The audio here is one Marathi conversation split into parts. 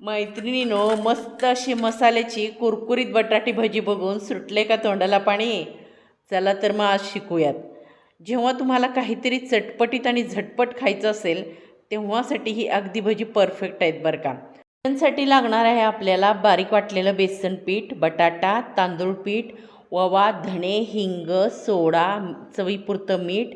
मैत्रिणीनो मस्त अशी मसाल्याची कुरकुरीत बटाटी भजी बघून सुटले का तोंडाला पाणी? चला तर मग आज शिकूयात. जेव्हा तुम्हाला काहीतरी चटपटीत आणि झटपट खायचं असेल तेव्हासाठी ही अगदी भजी परफेक्ट आहेत बरं का. त्यांसाठी लागणार आहे आपल्याला बारीक वाटलेलं बेसन पीठ बटाटा तांदूळ पीठ ववा धणे हिंग सोडा चवीपुरतं मीठ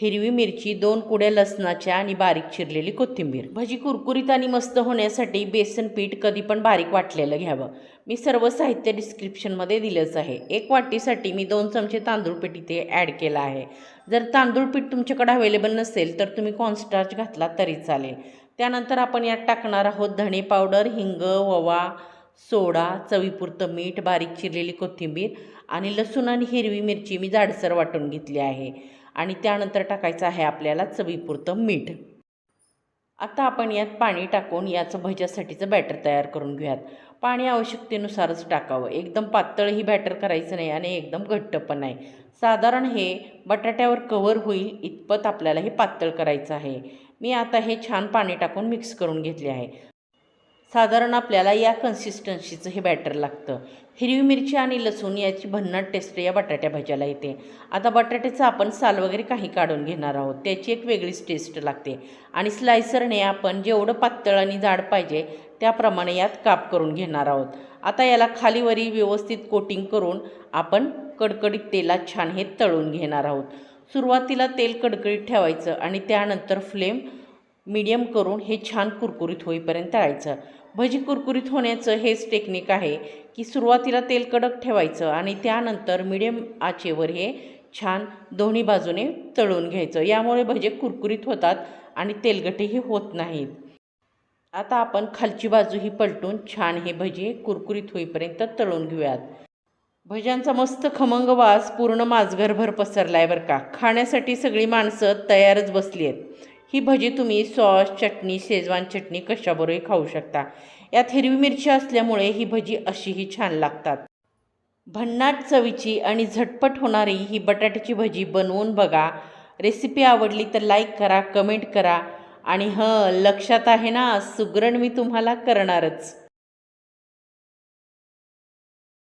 हिरवी मिरची दोन कुड्या लसणाच्या आणि बारीक चिरलेली कोथिंबीर. भजी कुरकुरीत आणि मस्त होण्यासाठी बेसन पीठ कधी पण बारीक वाटलेलं घ्यावं. मी सर्व साहित्य डिस्क्रिप्शनमध्ये दिलंच आहे. एक वाटीसाठी मी दोन चमचे तांदूळ पीठ इथे ॲड केलं आहे. जर तांदूळ पीठ तुमच्याकडे अवेलेबल नसेल तर तुम्ही कॉर्नस्टार्च घातला तरी चालेल. त्यानंतर आपण यात टाकणार आहोत धणे पावडर हिंग ववा सोडा चवीपुरतं मीठ बारीक चिरलेली कोथिंबीर आणि लसूण आणि हिरवी मिरची मी जाडसर वाटून घेतली आहे. आणि त्यानंतर टाकायचं आहे आपल्याला चवीपुरतं मीठ. आता आपण यात पाणी टाकून याचं भज्यासाठीचं बॅटर तयार करून घेऊयात. पाणी आवश्यकतेनुसारच टाकावं. एकदम पातळही बॅटर करायचं नाही आणि एकदम घट्ट पण नाही. साधारण हे बटाट्यावर कवर होईल इतपत आपल्याला हे पातळ करायचं आहे. मी आता हे छान पाणी टाकून मिक्स करून घेतले आहे. साधारण आपल्याला या कन्सिस्टन्सीचं हे बॅटर लागतं. हिरवी मिरची आणि लसूण याची भन्नाट टेस्ट या बटाट्या भाज्याला येते. आता बटाट्याचं आपण साल वगैरे काही काढून घेणार आहोत. त्याची एक वेगळीच टेस्ट लागते. आणि स्लायसरने आपण जेवढं पातळ आणि जाड पाहिजे त्याप्रमाणे यात काप करून घेणार आहोत. आता याला खालीवरी व्यवस्थित कोटिंग करून आपण कडकडीत तेलात छान हे तळून घेणार आहोत. सुरुवातीला तेल कडकडीत ठेवायचं आणि त्यानंतर फ्लेम मीडियम करून हे छान कुरकुरीत होईपर्यंत तळायचं भजी कुरकुरीत होण्याचं हेच टेक्निक आहे की सुरुवातीला तेल कडक ठेवायचं आणि त्यानंतर मीडियम आचेवर हे छान दोन्ही बाजूने तळून घ्यायचं. यामुळे भजे कुरकुरीत होतात आणि तेलगटेही होत नाहीत आता आपण खालची बाजू ही पलटून छान हे भजे कुरकुरीत होईपर्यंत तळून घेऊयात. भज्यांचा मस्त खमंग वास पूर्ण माजघरभर पसरला आहे बरं का. खाण्यासाठी सगळी माणसं तयारच बसली आहेत. ही भजी तुम्ही सॉस चटणी शेजवान चटणी कशाबरोबरही खाऊ शकता. यात हिरवी मिरची असल्यामुळे ही भजी अशीही छान लागतात. भन्नाट चवीची आणि झटपट होणारी ही बटाट्याची भजी बनवून बघा. रेसिपी आवडली तर लाईक करा कमेंट करा. आणि हं लक्षात आहे ना सुगरण मी तुम्हाला करणारच.